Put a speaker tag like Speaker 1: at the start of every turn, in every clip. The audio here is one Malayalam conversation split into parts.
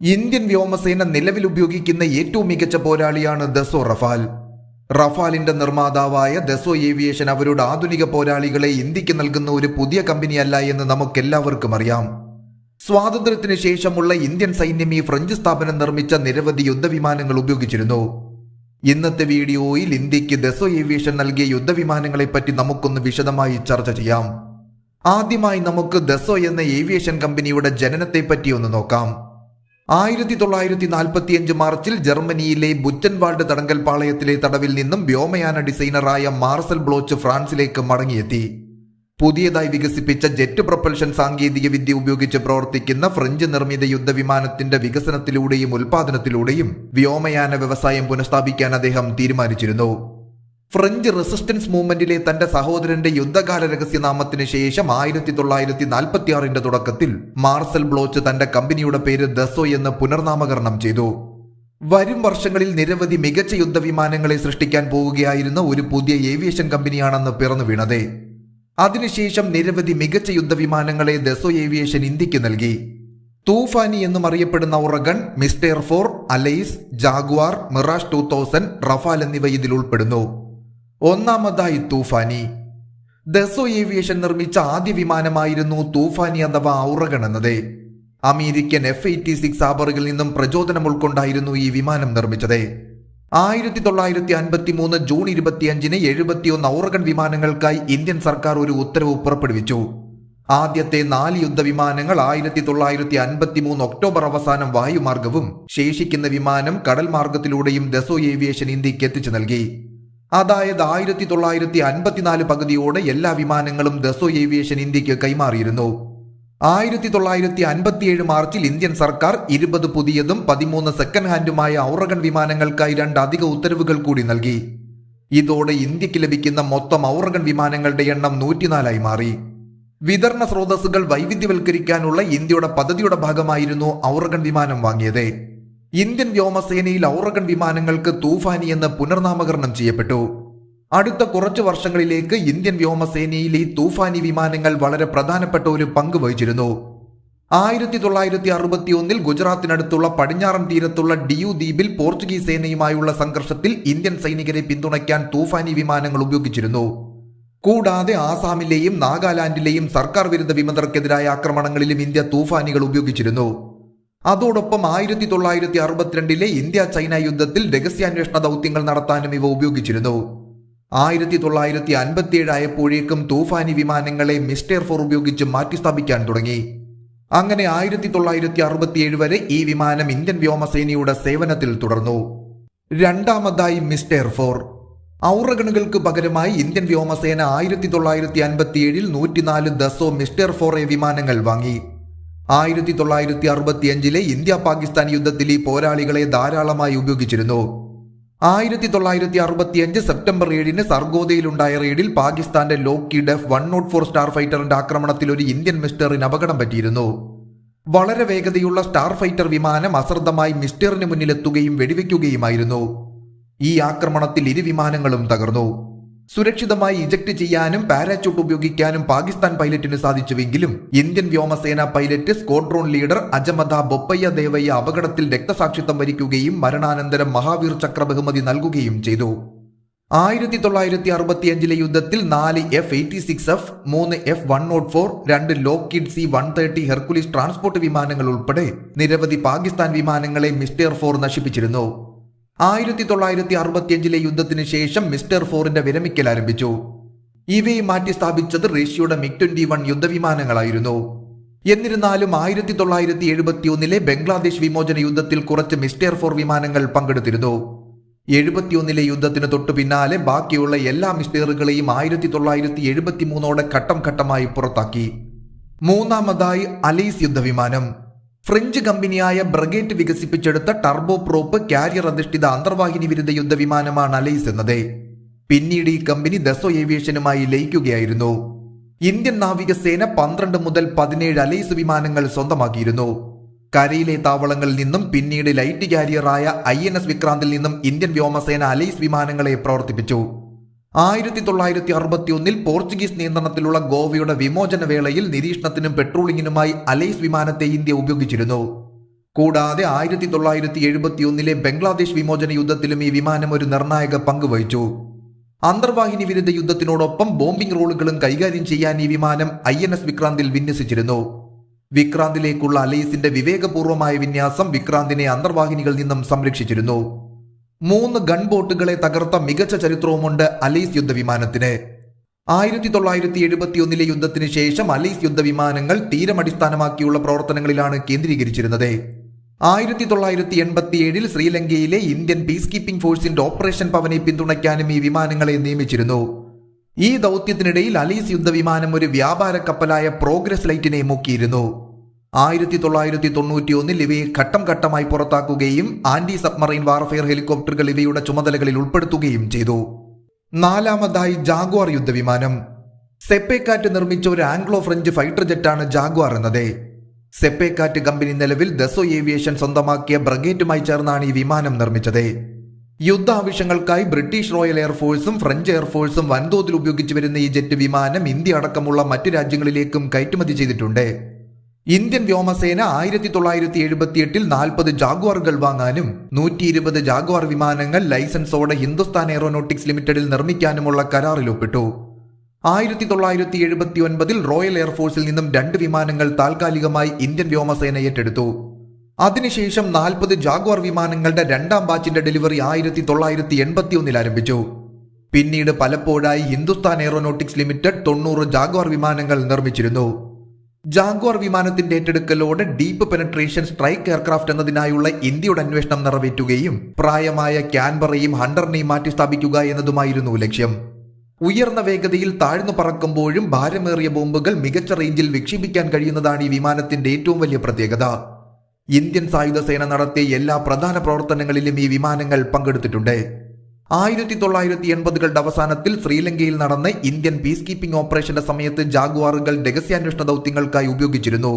Speaker 1: ഇന്ത്യൻ വ്യോമസേന നിലവിൽ ഉപയോഗിക്കുന്ന ഏറ്റവും മികച്ച പോരാളിയാണ് ദസോ റഫാൽ. റഫാലിന്റെ നിർമ്മാതാവായ ദസോ ഏവിയേഷൻ അവരുടെ ആധുനിക പോരാളികളെ ഇന്ത്യയ്ക്ക് നൽകുന്ന ഒരു പുതിയ കമ്പനിയല്ല എന്ന് നമുക്കെല്ലാവർക്കും അറിയാം. സ്വാതന്ത്ര്യത്തിന് ശേഷമുള്ള ഇന്ത്യൻ സൈന്യം ഈ ഫ്രഞ്ച് സ്ഥാപനം നിർമ്മിച്ച നിരവധി യുദ്ധവിമാനങ്ങൾ ഉപയോഗിച്ചിരുന്നു. ഇന്നത്തെ വീഡിയോയിൽ ഇന്ത്യയ്ക്ക് ദസോ ഏവിയേഷൻ നൽകിയ യുദ്ധവിമാനങ്ങളെപ്പറ്റി നമുക്കൊന്ന് വിശദമായി ചർച്ച ചെയ്യാം. ആദ്യമായി നമുക്ക് ദസോ എന്ന ഏവിയേഷൻ കമ്പനിയുടെ ജനനത്തെപ്പറ്റി ഒന്ന് നോക്കാം. ആയിരത്തി തൊള്ളായിരത്തി നാൽപ്പത്തിയഞ്ച് മാർച്ചിൽ ജർമ്മനിയിലെ ബുറ്റൻവാൾഡ് തടങ്കൽ പാളയത്തിലെ തടവിൽ നിന്നും വ്യോമയാന ഡിസൈനറായ മാർസൽ ബ്ലോച്ച് ഫ്രാൻസിലേക്ക് മടങ്ങിയെത്തി. പുതിയതായി വികസിപ്പിച്ച ജെറ്റ് പ്രൊപ്പൽഷൻ സാങ്കേതിക വിദ്യ ഉപയോഗിച്ച് പ്രവർത്തിക്കുന്ന ഫ്രഞ്ച് നിർമ്മിത യുദ്ധവിമാനത്തിന്റെ വികസനത്തിലൂടെയും ഉൽപാദനത്തിലൂടെയും വ്യോമയാന വ്യവസായം പുനഃസ്ഥാപിക്കാൻ അദ്ദേഹം തീരുമാനിച്ചിരുന്നു. ഫ്രഞ്ച് റെസിസ്റ്റൻസ് മൂവ്മെന്റിലെ തന്റെ സഹോദരന്റെ യുദ്ധകാല രഹസ്യനാമത്തിന് ശേഷം ആയിരത്തി തൊള്ളായിരത്തി നാൽപ്പത്തി ആറിന്റെ തുടക്കത്തിൽ മാർസൽ ബ്ലോച്ച് തന്റെ കമ്പനിയുടെ പേര് ദസോ എന്ന് പുനർനാമകരണം ചെയ്തു. വരും വർഷങ്ങളിൽ നിരവധി മികച്ച യുദ്ധവിമാനങ്ങളെ സൃഷ്ടിക്കാൻ പോവുകയായിരുന്ന ഒരു പുതിയ ഏവിയേഷൻ കമ്പനിയാണെന്ന് പിറന്നു വീണത്. അതിനുശേഷം നിരവധി മികച്ച യുദ്ധവിമാനങ്ങളെ ദസോ ഏവിയേഷൻ ഇന്ത്യയ്ക്ക് നൽകി. തൂഫാനി എന്നും അറിയപ്പെടുന്ന Ouragan Mystere four Alize Jaguar Mirage two thousand Rafale എന്നിവ ഇതിൽ ഉൾപ്പെടുന്നു. ഒന്നാമതായി തൂഫാനി. ദസോ ഏവിയേഷൻ നിർമ്മിച്ച ആദ്യ വിമാനമായിരുന്നു തൂഫാനി അഥവാ ഔറഗൺ എന്നത്. അമേരിക്കൻ എഫ് എയ്റ്റി സിക്സ് ആബറുകളിൽ നിന്നും പ്രചോദനം ഉൾക്കൊണ്ടായിരുന്നു ഈ വിമാനം നിർമ്മിച്ചത്. ആയിരത്തി തൊള്ളായിരത്തി അൻപത്തി മൂന്ന് ജൂൺ ഇരുപത്തിയഞ്ചിന് എഴുപത്തിയൊന്ന് ഔറഗൺ വിമാനങ്ങൾക്കായി ഇന്ത്യൻ സർക്കാർ ഒരു ഉത്തരവ് പുറപ്പെടുവിച്ചു. ആദ്യത്തെ നാല് യുദ്ധവിമാനങ്ങൾ ആയിരത്തി തൊള്ളായിരത്തി അൻപത്തി മൂന്ന് ഒക്ടോബർ അവസാനം വായുമാർഗവും ശേഷിക്കുന്ന വിമാനം കടൽ മാർഗത്തിലൂടെയും ദസോ ഏവിയേഷൻ ഇന്ത്യയ്ക്ക് എത്തിച്ചു നൽകി. അതായത് ആയിരത്തി തൊള്ളായിരത്തി അൻപത്തിനാല് പകുതിയോടെ എല്ലാ വിമാനങ്ങളും ദസോ ഏവിയേഷൻ ഇന്ത്യയ്ക്ക് കൈമാറിയിരുന്നു. ആയിരത്തി തൊള്ളായിരത്തി അൻപത്തിയേഴ് മാർച്ചിൽ ഇന്ത്യൻ സർക്കാർ ഇരുപത് പുതിയതും പതിമൂന്ന് സെക്കൻഡ് ഹാൻഡുമായ ഔറഗൺ വിമാനങ്ങൾക്കായി രണ്ട് അധിക ഉത്തരവുകൾ കൂടി നൽകി. ഇതോടെ ഇന്ത്യയ്ക്ക് ലഭിക്കുന്ന മൊത്തം ഔറഗൺ വിമാനങ്ങളുടെ എണ്ണം നൂറ്റിനാലായി മാറി. വിതരണ സ്രോതസ്സുകൾ വൈവിധ്യവൽക്കരിക്കാനുള്ള ഇന്ത്യയുടെ പദ്ധതിയുടെ ഭാഗമായിരുന്നു ഔറഗൺ വിമാനം വാങ്ങിയത്. ഇന്ത്യൻ വ്യോമസേനയിൽ ഔറഗൺ വിമാനങ്ങൾക്ക് തൂഫാനി എന്ന് പുനർനാമകരണം ചെയ്യപ്പെട്ടു. അടുത്ത കുറച്ചു വർഷങ്ങളിലേക്ക് ഇന്ത്യൻ വ്യോമസേനയിൽ ഈ തൂഫാനി വിമാനങ്ങൾ വളരെ പ്രധാനപ്പെട്ട ഒരു പങ്ക് വഹിച്ചിരുന്നു. ആയിരത്തി തൊള്ളായിരത്തി അറുപത്തി ഒന്നിൽ ഗുജറാത്തിനടുത്തുള്ള പടിഞ്ഞാറൻ തീരത്തുള്ള ഡിയു ദ്വീപിൽ പോർച്ചുഗീസ് സേനയുമായുള്ള സംഘർഷത്തിൽ ഇന്ത്യൻ സൈനികരെ പിന്തുണയ്ക്കാൻ തൂഫാനി വിമാനങ്ങൾ ഉപയോഗിച്ചിരുന്നു. കൂടാതെ ആസാമിലെയും നാഗാലാൻഡിലെയും സർക്കാർ വിരുദ്ധ വിമതർക്കെതിരായ ആക്രമണങ്ങളിലും ഇന്ത്യ തൂഫാനികൾ ഉപയോഗിച്ചിരുന്നു. അതോടൊപ്പം ആയിരത്തി തൊള്ളായിരത്തി അറുപത്തിരണ്ടിലെ ഇന്ത്യ ചൈന യുദ്ധത്തിൽ രഹസ്യാന്വേഷണ ദൗത്യങ്ങൾ നടത്താനും ഇവ ഉപയോഗിച്ചിരുന്നു. ആയിരത്തി തൊള്ളായിരത്തി അൻപത്തിയേഴ് ആയപ്പോഴേക്കും തൂഫാനി വിമാനങ്ങളെ മിസ്റ്റർ ഫോർ ഉപയോഗിച്ച് മാറ്റിസ്ഥാപിക്കാൻ തുടങ്ങി. അങ്ങനെ ആയിരത്തി തൊള്ളായിരത്തി അറുപത്തിയേഴ് വരെ ഈ വിമാനം ഇന്ത്യൻ വ്യോമസേനയുടെ സേവനത്തിൽ തുടർന്നു. രണ്ടാമതായി മിസ്റ്റർ ഫോർ. ഔറഗണുകൾക്ക് പകരമായി ഇന്ത്യൻ വ്യോമസേന ആയിരത്തി തൊള്ളായിരത്തി അൻപത്തിയേഴിൽ നൂറ്റിനാല് ദസോ മിസ്റ്റർ എ വിമാനങ്ങൾ വാങ്ങി. ആയിരത്തി തൊള്ളായിരത്തി അറുപത്തിയഞ്ചിലെ ഇന്ത്യ പാകിസ്ഥാൻ യുദ്ധത്തിൽ ഈ പോരാളികളെ ധാരാളമായി ഉപയോഗിച്ചിരുന്നു. ആയിരത്തി തൊള്ളായിരത്തി അറുപത്തിയഞ്ച് സെപ്റ്റംബർ ഏഴിന് സർഗോദയിലുണ്ടായ റെയ്ഡിൽ പാകിസ്ഥാന്റെ Lockheed one nought four star ഫൈറ്ററിന്റെ ആക്രമണത്തിൽ ഒരു ഇന്ത്യൻ മിസ്റ്ററിന് അപകടം പറ്റിയിരുന്നു. വളരെ വേഗതയുള്ള സ്റ്റാർ ഫൈറ്റർ വിമാനം അശ്രദ്ധമായി മിസ്റ്ററിന് മുന്നിലെത്തുകയും വെടിവെക്കുകയുമായിരുന്നു. ഈ ആക്രമണത്തിൽ ഇരു വിമാനങ്ങളും തകർന്നു. സുരക്ഷിതമായി ഇജക്ട് ചെയ്യാനും പാരാച്യൂട്ട് ഉപയോഗിക്കാനും പാകിസ്ഥാൻ പൈലറ്റിന് സാധിച്ചുവെങ്കിലും ഇന്ത്യൻ വ്യോമസേന pilot squadron leader Ajjamada Boppayya Devaiah അപകടത്തിൽ രക്തസാക്ഷിത്വം വരിക്കുകയും മരണാനന്തരം മഹാവീർ ചക്ര ബഹുമതി നൽകുകയും ചെയ്തു. ആയിരത്തി തൊള്ളായിരത്തി അറുപത്തിയഞ്ചിലെ യുദ്ധത്തിൽ നാല് എഫ് എയ്റ്റി സിക്സ് എഫ് മൂന്ന് എഫ് വൺ നോട്ട് ഫോർ രണ്ട് Lockheed C one thirty Hercules transport വിമാനങ്ങൾ ഉൾപ്പെടെ നിരവധി പാകിസ്ഥാൻ വിമാനങ്ങളെ മിസ്റ്റർ ഫോർ നശിപ്പിച്ചിരുന്നു. ആയിരത്തി തൊള്ളായിരത്തി അറുപത്തിയഞ്ചിലെ യുദ്ധത്തിന് ശേഷം മിസ്റ്റർ ഫോറിന്റെ വിരമിക്കൽ ആരംഭിച്ചു. ഇവയെ മാറ്റി സ്ഥാപിച്ചത് റഷ്യയുടെ മിഗ് ട്വന്റി വൺ യുദ്ധവിമാനങ്ങളായിരുന്നു. എന്നിരുന്നാലും ആയിരത്തി തൊള്ളായിരത്തി എഴുപത്തിയൊന്നിലെ ബംഗ്ലാദേശ് വിമോചന യുദ്ധത്തിൽ കുറച്ച് മിസ്റ്റർ ഫോർ വിമാനങ്ങൾ പങ്കെടുത്തിരുന്നു. എഴുപത്തിയൊന്നിലെ യുദ്ധത്തിന് തൊട്ടു പിന്നാലെ ബാക്കിയുള്ള എല്ലാ മിസ്റ്റേറുകളെയും ആയിരത്തി തൊള്ളായിരത്തി എഴുപത്തി മൂന്നോടെ ഘട്ടം ഘട്ടമായി പുറത്താക്കി. മൂന്നാമതായി അലീസ് യുദ്ധവിമാനം. ഫ്രഞ്ച് കമ്പനിയായ ബ്രഗേറ്റ് വികസിപ്പിച്ചെടുത്ത ടർബോ പ്രോപ്പ് കാരിയർ അധിഷ്ഠിത അന്തർവാഹിനി വിരുദ്ധ യുദ്ധവിമാനമാണ് അലൈസ് എന്നത്. പിന്നീട് ഈ കമ്പനി ദസോ ഏവിയേഷനുമായി ലയിക്കുകയായിരുന്നു. ഇന്ത്യൻ നാവികസേന പന്ത്രണ്ട് മുതൽ പതിനേഴ് അലൈസ് വിമാനങ്ങൾ സ്വന്തമാക്കിയിരുന്നു. കരയിലെ താവളങ്ങളിൽ നിന്നും പിന്നീട് ലൈറ്റ് കാരിയറായ ഐ എൻ എസ് വിക്രാന്തിൽ നിന്നും ഇന്ത്യൻ വ്യോമസേന അലൈസ് വിമാനങ്ങളെ പ്രവർത്തിപ്പിച്ചു. ആയിരത്തി തൊള്ളായിരത്തി അറുപത്തി ഒന്നിൽ പോർച്ചുഗീസ് നിയന്ത്രണത്തിലുള്ള ഗോവയുടെ വിമോചന വേളയിൽ നിരീക്ഷണത്തിനും പെട്രോളിങ്ങിനുമായി അലൈസ് വിമാനത്തെ ഇന്ത്യ ഉപയോഗിച്ചിരുന്നു. കൂടാതെ ആയിരത്തി തൊള്ളായിരത്തി എഴുപത്തി ഒന്നിലെ ബംഗ്ലാദേശ് വിമോചന യുദ്ധത്തിലും ഈ വിമാനം ഒരു നിർണായക പങ്ക് വഹിച്ചു. അന്തർവാഹിനി വിരുദ്ധ യുദ്ധത്തിനോടൊപ്പം ബോംബിംഗ് റോളുകളും കൈകാര്യം ചെയ്യാൻ ഈ വിമാനം ഐ എൻ എസ് വിക്രാന്തിൽ വിന്യസിച്ചിരുന്നു. വിക്രാന്തിലേക്കുള്ള അലൈസിന്റെ വിവേകപൂർവമായ വിന്യാസം വിക്രാന്തിനെ അന്തർവാഹിനികളിൽ നിന്നും സംരക്ഷിച്ചിരുന്നു. മൂന്ന് ഗൺ ബോട്ടുകളെ തകർത്ത മികച്ച ചരിത്രവുമുണ്ട് അലീസ് യുദ്ധവിമാനത്തിന്. ആയിരത്തി തൊള്ളായിരത്തി എഴുപത്തി ഒന്നിലെ യുദ്ധത്തിന് ശേഷം അലീസ് യുദ്ധവിമാനങ്ങൾ തീരമടിസ്ഥാനമാക്കിയുള്ള പ്രവർത്തനങ്ങളിലാണ് കേന്ദ്രീകരിച്ചിരുന്നത്. ആയിരത്തി തൊള്ളായിരത്തി എൺപത്തിയേഴിൽ ശ്രീലങ്കയിലെ ഇന്ത്യൻ പീസ് കീപ്പിംഗ് ഫോഴ്സിന്റെ ഓപ്പറേഷൻ പവനെ പിന്തുണയ്ക്കാനും ഈ വിമാനങ്ങളെ നിയമിച്ചിരുന്നു. ഈ ദൗത്യത്തിനിടയിൽ അലീസ് യുദ്ധവിമാനം ഒരു വ്യാപാര കപ്പലായ പ്രോഗ്രസ് ലൈറ്റിനെ മുക്കിയിരുന്നു. ആയിരത്തി തൊള്ളായിരത്തി തൊണ്ണൂറ്റി ഒന്നിൽ ഇവയെ ഘട്ടം ഘട്ടമായി പുറത്താക്കുകയും ആന്റി സബ്മറൈൻ വാർഫെയർ ഹെലികോപ്റ്ററുകൾ ഇവയുടെ ചുമതലകളിൽ ഉൾപ്പെടുത്തുകയും ചെയ്തു. നാലാമതായി ജാഗ്വാർ യുദ്ധവിമാനം. സെപ്പേക്കാറ്റ് നിർമ്മിച്ച ഒരു ആംഗ്ലോ ഫ്രഞ്ച് ഫൈറ്റർ ജെറ്റാണ് ജാഗ്വാർ എന്നത്. സെപ്പേക്കാറ്റ് കമ്പനി നിലവിൽ ദസോ ഏവിയേഷൻ സ്വന്തമാക്കിയ ബ്രഗേറ്റുമായി ചേർന്നാണ് ഈ വിമാനം നിർമ്മിച്ചത്. യുദ്ധ ആവശ്യങ്ങൾക്കായി ബ്രിട്ടീഷ് റോയൽ എയർഫോഴ്സും ഫ്രഞ്ച് എയർഫോഴ്സും വൻതോതിൽ ഉപയോഗിച്ചു വരുന്ന ഈ ജെറ്റ് വിമാനം ഇന്ത്യ അടക്കമുള്ള മറ്റു രാജ്യങ്ങളിലേക്കും കയറ്റുമതി ചെയ്തിട്ടുണ്ട്. ഇന്ത്യൻ വ്യോമസേന ആയിരത്തി തൊള്ളായിരത്തി എഴുപത്തി എട്ടിൽ നാൽപ്പത് ജാഗ്വാറുകൾ വാങ്ങാനും നൂറ്റി ഇരുപത് ജാഗ്വാർ വിമാനങ്ങൾ ലൈസൻസോടെ ഹിന്ദുസ്ഥാൻ എയറോനോട്ടിക്സ് ലിമിറ്റഡിൽ നിർമ്മിക്കാനുമുള്ള കരാറിൽ ഒപ്പിട്ടു. ആയിരത്തി തൊള്ളായിരത്തി എഴുപത്തി ഒൻപതിൽ റോയൽ എയർഫോഴ്സിൽ നിന്നും രണ്ട് വിമാനങ്ങൾ താൽക്കാലികമായി ഇന്ത്യൻ വ്യോമസേന ഏറ്റെടുത്തു. അതിനുശേഷം നാൽപ്പത് ജാഗ്വാർ വിമാനങ്ങളുടെ രണ്ടാം ബാച്ചിന്റെ ഡെലിവറി ആയിരത്തി തൊള്ളായിരത്തി എൺപത്തി ഒന്നിൽ ആരംഭിച്ചു. പിന്നീട് പലപ്പോഴായി ഹിന്ദുസ്ഥാൻ എയറോനോട്ടിക്സ് ലിമിറ്റഡ് തൊണ്ണൂറ് ജാഗ്വാർ വിമാനങ്ങൾ നിർമ്മിച്ചിരുന്നു. ജാഗ്വാർ വിമാനത്തിന്റെ ഏറ്റെടുക്കലോടെ ഡീപ്പ് പെനട്രേഷൻ സ്ട്രൈക്ക് എയർക്രാഫ്റ്റ് എന്നതിനായുള്ള ഇന്ത്യയുടെ അന്വേഷണം നിറവേറ്റുകയും പ്രായമായ ക്യാൻബറയും ഹണ്ടറിനെയും മാറ്റിസ്ഥാപിക്കുക എന്നതുമായിരുന്നു ലക്ഷ്യം. ഉയർന്ന വേഗതയിൽ താഴ്ന്നു പറക്കുമ്പോഴും ഭാരമേറിയ ബോംബുകൾ മികച്ച റേഞ്ചിൽ വിക്ഷേപിക്കാൻ കഴിയുന്നതാണ് ഈ വിമാനത്തിന്റെ ഏറ്റവും വലിയ പ്രത്യേകത. ഇന്ത്യൻ സായുധ സേന നടത്തിയ എല്ലാ പ്രധാന പ്രവർത്തനങ്ങളിലും ഈ വിമാനങ്ങൾ പങ്കെടുത്തിട്ടുണ്ട്. ആയിരത്തി തൊള്ളായിരത്തി എൺപതുകളുടെ അവസാനത്തിൽ ശ്രീലങ്കയിൽ നടന്ന ഇന്ത്യൻ പീസ് കീപ്പിംഗ് ഓപ്പറേഷന്റെ സമയത്ത് ജാഗ്വാറുകൾ രഹസ്യാന്വേഷണ ദൗത്യങ്ങൾക്കായി ഉപയോഗിച്ചിരുന്നു.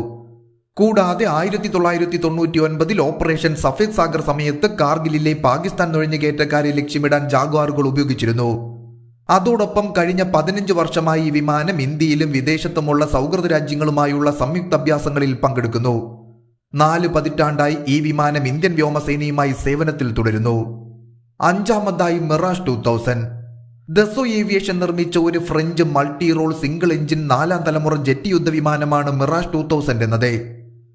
Speaker 1: കൂടാതെ ആയിരത്തി തൊള്ളായിരത്തി തൊണ്ണൂറ്റി ഒൻപതിൽ ഓപ്പറേഷൻ സഫേദ് സാഗർ സമയത്ത് കാർഗിലിലെ പാകിസ്ഥാൻ നുഴഞ്ഞുകയറ്റക്കാരെ ലക്ഷ്യമിടാൻ ജാഗ്വാറുകൾ ഉപയോഗിച്ചിരുന്നു. അതോടൊപ്പം കഴിഞ്ഞ പതിനഞ്ച് വർഷമായി ഈ വിമാനം ഇന്ത്യയിലും വിദേശത്തുമുള്ള സൗഹൃദ രാജ്യങ്ങളുമായുള്ള സംയുക്ത അഭ്യാസങ്ങളിൽ പങ്കെടുക്കുന്നു. നാല് പതിറ്റാണ്ടായി ഈ വിമാനം ഇന്ത്യൻ വ്യോമസേനയുമായി സേവനത്തിൽ തുടരുന്നു. അഞ്ചാമതായി Mirage two thousand Dassault aviation നിർമ്മിച്ച ഒരു French multi role single engine നാലാം തലമുറ ജെറ്റ് യുദ്ധവിമാനമാണ് മിറാഷ് ടു തൗസൻഡ് എന്നത്.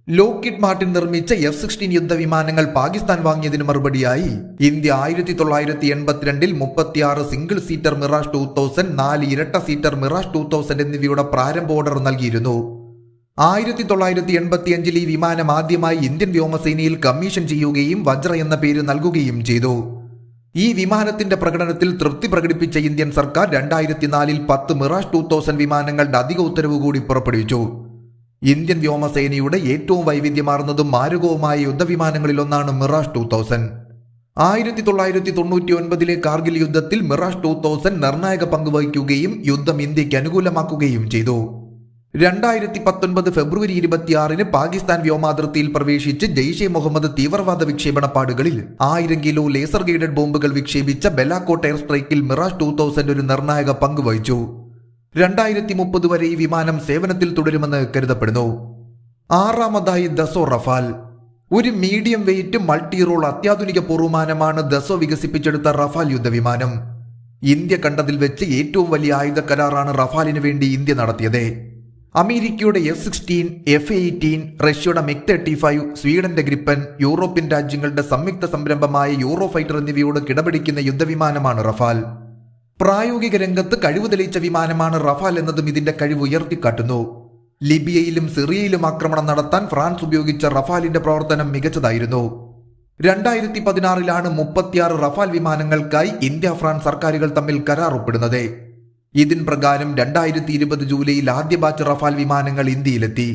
Speaker 1: ലോക്കിഡ് മാർട്ടിൻ നിർമ്മിച്ച എഫ് സിക്സ്റ്റീൻ യുദ്ധവിമാനങ്ങൾ പാകിസ്ഥാൻ വാങ്ങിയതിന് മറുപടിയായി ഇന്ത്യ ആയിരത്തി തൊള്ളായിരത്തി എൺപത്തിരണ്ടിൽ മുപ്പത്തിയാറ് single seater Mirage two thousand നാല് ഇരട്ട സീറ്റർ മിറാഷ് ടു തൗസൻഡ് എന്നിവയുടെ പ്രാരംഭ ഓർഡർ നൽകിയിരുന്നു. ആയിരത്തി തൊള്ളായിരത്തി എൺപത്തിയഞ്ചിൽ ഈ വിമാനം ആദ്യമായി ഇന്ത്യൻ വ്യോമസേനയിൽ കമ്മീഷൻ ചെയ്യുകയും വജ്ര എന്ന പേര് നൽകുകയും ചെയ്തു. ഈ വിമാനത്തിന്റെ പ്രകടനത്തിൽ തൃപ്തി പ്രകടിപ്പിച്ച ഇന്ത്യൻ സർക്കാർ രണ്ടായിരത്തി നാലിൽ പത്ത് മിറാഷ് ടു തൗസൻഡ് വിമാനങ്ങളുടെ അധിക ഉത്തരവ് കൂടി പുറപ്പെടുവിച്ചു. ഇന്ത്യൻ വ്യോമസേനയുടെ ഏറ്റവും വൈവിധ്യമാർന്നതും മാരകവുമായ യുദ്ധവിമാനങ്ങളിലൊന്നാണ് മിറാഷ് ടു തൗസൻഡ് ആയിരത്തി തൊള്ളായിരത്തി തൊണ്ണൂറ്റി ഒൻപതിലെ കാർഗിൽ യുദ്ധത്തിൽ മിറാഷ് ടു തൗസൻഡ് നിർണായക പങ്കുവഹിക്കുകയും യുദ്ധം ഇന്ത്യയ്ക്ക് അനുകൂലമാക്കുകയും ചെയ്തു. രണ്ടായിരത്തി പത്തൊൻപത് ഫെബ്രുവരി ഇരുപത്തിയാറിന് പാകിസ്ഥാൻ വ്യോമാതിർത്തിയിൽ പ്രവേശിച്ച് ജെയ്ഷെ മുഹമ്മദ് തീവ്രവാദ വിക്ഷേപണപ്പാടുകളിൽ ആയിരം കിലോ ലേസർ ഗൈഡഡ് ബോംബുകൾ വിക്ഷേപിച്ച ബെലാക്കോട്ട് എയർ സ്ട്രൈക്കിൽ മിറാഷ് ടൂ തൗസൻഡ് ഒരു നിർണായക പങ്ക് വഹിച്ചു. രണ്ടായിരത്തി മുപ്പത് വരെ ഈ വിമാനം സേവനത്തിൽ തുടരുമെന്ന് കരുതപ്പെടുന്നു. ആറാമതായി ദസോ റഫാൽ. ഒരു മീഡിയം വെയിറ്റ് മൾട്ടി റോൾ അത്യാധുനിക പൂർവമാനമാണ് ദസോ വികസിപ്പിച്ചെടുത്ത റഫാൽ യുദ്ധവിമാനം. ഇന്ത്യ കണ്ടതിൽ വെച്ച് ഏറ്റവും വലിയ ആയുധ കരാറാണ് റഫാലിന് വേണ്ടി ഇന്ത്യ നടത്തിയത്. അമേരിക്കയുടെ എഫ് സിക്സ്റ്റീൻ എഫ് എയ്റ്റീൻ റഷ്യയുടെ മെക് തേർട്ടി ഫൈവ് സ്വീഡന്റെ ഗ്രിപ്പൻ യൂറോപ്യൻ രാജ്യങ്ങളുടെ സംയുക്ത സംരംഭമായ യൂറോ ഫൈറ്റർ എന്നിവയോട് കിടപിടിക്കുന്ന യുദ്ധവിമാനമാണ് റഫാൽ. പ്രായോഗിക രംഗത്ത് കഴിവ് തെളിയിച്ച വിമാനമാണ് റഫാൽ എന്നതും ഇതിന്റെ കഴിവ് ഉയർത്തിക്കാട്ടുന്നു. ലിബിയയിലും സിറിയയിലും ആക്രമണം നടത്താൻ ഫ്രാൻസ് ഉപയോഗിച്ച റഫാലിന്റെ പ്രവർത്തനം മികച്ചതായിരുന്നു. രണ്ടായിരത്തി പതിനാറിലാണ് മുപ്പത്തിയാറ് റഫാൽ വിമാനങ്ങൾക്കായി ഇന്ത്യ ഫ്രാൻസ് സർക്കാരുകൾ തമ്മിൽ കരാർ ഒപ്പിടുന്നത്. ഇതിൻ പ്രകാരം രണ്ടായിരത്തി ഇരുപത് ജൂലൈയിൽ ആദ്യ ബാച്ച് റഫാൽ വിമാനങ്ങൾ ഇന്ത്യയിലെത്തി.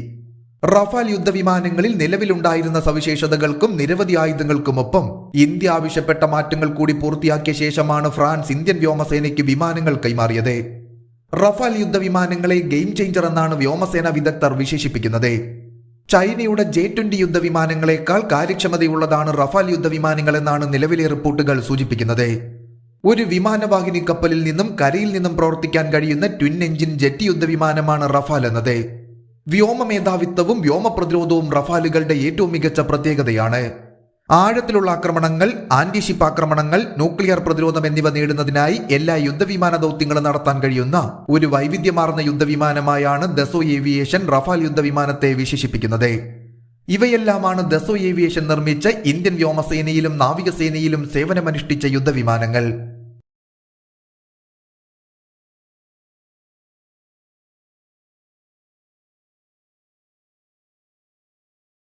Speaker 1: റഫാൽ യുദ്ധവിമാനങ്ങളിൽ നിലവിലുണ്ടായിരുന്ന സവിശേഷതകൾക്കും നിരവധി ആയുധങ്ങൾക്കുമൊപ്പം ഇന്ത്യ ആവശ്യപ്പെട്ട മാറ്റങ്ങൾ കൂടി പൂർത്തിയാക്കിയ ശേഷമാണ് ഫ്രാൻസ് ഇന്ത്യൻ വ്യോമസേനയ്ക്ക് വിമാനങ്ങൾ കൈമാറിയത്. റഫാൽ യുദ്ധവിമാനങ്ങളെ ഗെയിം ചേഞ്ചർ എന്നാണ് വ്യോമസേന വിദഗ്ധർ വിശേഷിപ്പിക്കുന്നത്. ചൈനയുടെ ജെ ട്വന്റി യുദ്ധവിമാനങ്ങളെക്കാൾ കാര്യക്ഷമതയുള്ളതാണ് റഫാൽ യുദ്ധവിമാനങ്ങൾ എന്നാണ് നിലവിലെ റിപ്പോർട്ടുകൾ സൂചിപ്പിക്കുന്നത്. ഒരു വിമാനവാഹിനി കപ്പലിൽ നിന്നും കരയിൽ നിന്നും പ്രവർത്തിക്കാൻ കഴിയുന്ന ട്വിൻ എഞ്ചിൻ ജെറ്റ് യുദ്ധവിമാനമാണ് റഫാൽ എന്നത്. വ്യോമ മേധാവിത്വവും വ്യോമ പ്രതിരോധവും റഫാലുകളുടെ ഏറ്റവും മികച്ച പ്രത്യേകതയാണ്. ആഴത്തിലുള്ള ആക്രമണങ്ങൾ ആന്റിഷിപ്പ് ആക്രമണങ്ങൾ ന്യൂക്ലിയർ പ്രതിരോധം എന്നിവ നേടുന്നതിനായി എല്ലാ യുദ്ധവിമാന ദൗത്യങ്ങളും നടത്താൻ കഴിയുന്ന ഒരു വൈവിധ്യമാർന്ന യുദ്ധവിമാനമായാണ് ദസോ ഏവിയേഷൻ റഫാൽ യുദ്ധവിമാനത്തെ വിശേഷിപ്പിക്കുന്നത്. ഇവയെല്ലാമാണ് ദസോ ഏവിയേഷൻ നിർമ്മിച്ച ഇന്ത്യൻ വ്യോമസേനയിലും നാവികസേനയിലും സേവനമനുഷ്ഠിച്ച യുദ്ധവിമാനങ്ങൾ